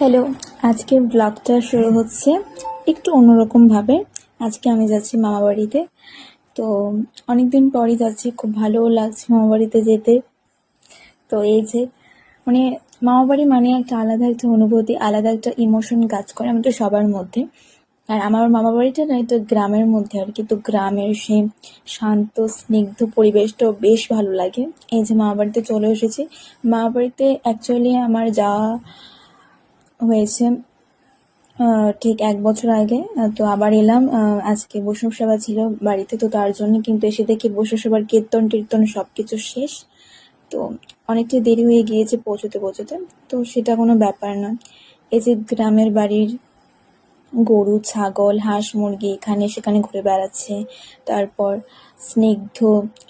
Hello, আজকের ব্লগটা শুরু হচ্ছে একটু অন্যরকমভাবে। আজকে আমি যাচ্ছি মামা বাড়িতে তো অনেকদিন পরই যাচ্ছি, খুব ভালোও লাগছে মামা বাড়িতে যেতে। তো এই যে মানে মামা বাড়ি মানে একটা আলাদা একটা অনুভূতি, আলাদা একটা ইমোশন কাজ করে আমাদের সবার মধ্যে। আর আমার মামা বাড়িটা না একটু গ্রামের মধ্যে আর কি, তো গ্রামের সেই শান্ত, স্নিগ্ধ পরিবেশটাও বেশ ভালো লাগে। এই যে মামা বাড়িতে চলে এসেছি। মামা বাড়িতে অ্যাকচুয়ালি আমার যাওয়া হয়েছে। ঠিক এক বছর আগে তো আবার এলাম। আজকে বৈষ্ণব সভা ছিল বাড়িতে, তো তার জন্য কিন্তু এসে দেখি বৈষ্ণব সভার কীর্তন টীর্তন সব কিছু শেষ। তো অনেকটা দেরি হয়ে গিয়েছে পৌঁছতে পৌঁছতে। তো সেটা কোনো ব্যাপার না এই যে গ্রামের বাড়ির গরু, ছাগল, হাঁস, মুরগি এখানে সেখানে ঘুরে বেড়াচ্ছে। তারপর স্নিগ্ধ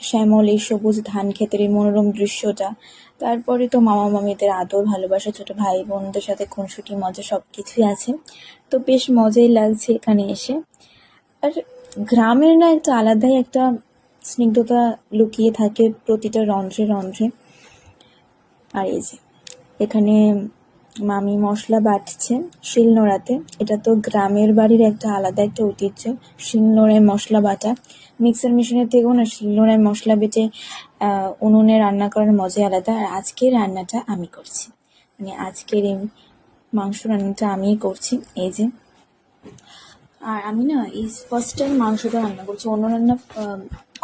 শ্যামল এই সবুজ ধান ক্ষেতের এই মনোরম দৃশ্যটা। তারপরে তো মামা মামিদের আদর, ভালোবাসা, ছোট ভাই বোনদের সাথে খুনসুটি, মজা সব কিছুই আছে। তো বেশ মজাই লাগছে এখানে এসে। আর গ্রামের না একটা আলাদাই একটা স্নিগ্ধতা লুকিয়ে থাকে প্রতিটা রন্ধ্রে রন্ধ্রে। আর এই যে, এখানে মামি মশলা বাটছে শিলনোড়াতে। এটা তো গ্রামের বাড়ির একটা আলাদা একটা ঐতিহ্য। শিলনোড়ায় মশলা বাটা। মিক্সার মেশিনের থেকেও না শিলনোড়ায় মশলা বেটে উনুনে রান্না করার মজাই আলাদা। আর আজকের রান্নাটা আমি করছি। মানে আজকের এই মাংস রান্নাটা আমিই করছি। এই যে। আর আমি না এই ফার্স্ট টাইম মাংসটা রান্না করছি। অন্য রান্না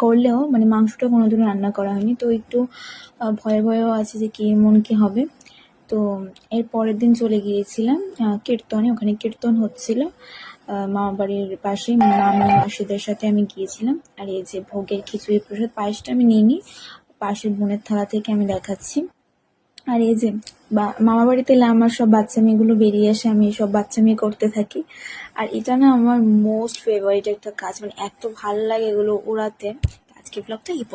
করলেও মানে মাংসটা কোনোদিনও রান্না করা হয়নি। তো একটু ভয়ে ভয়েও আছে যে কেমন কি হবে। তো এর পরের দিন চলে গিয়েছিলাম কীর্তনে। ওখানে কীর্তন হচ্ছিল। মামা বাড়ির পাশে মামি মাসিদের সাথে আমি গিয়েছিলাম। আর এই যে ভোগের খিচুড়ি প্রসাদ, পায়েসটা আমি নিইনি পাশের বোনের থালা থেকে আমি দেখাচ্ছি। আর এই যে মামা বাড়িতে এলে আমার সব বাচ্চা মেয়েগুলো বেরিয়ে আসে, আমি সব বাচ্চা মেয়ে করতে থাকি। আর এটা না আমার মোস্ট ফেভারিট একটা কাজ মানে এত ভালো লাগে এগুলো ওড়াতে আজকে ব্লগটা এই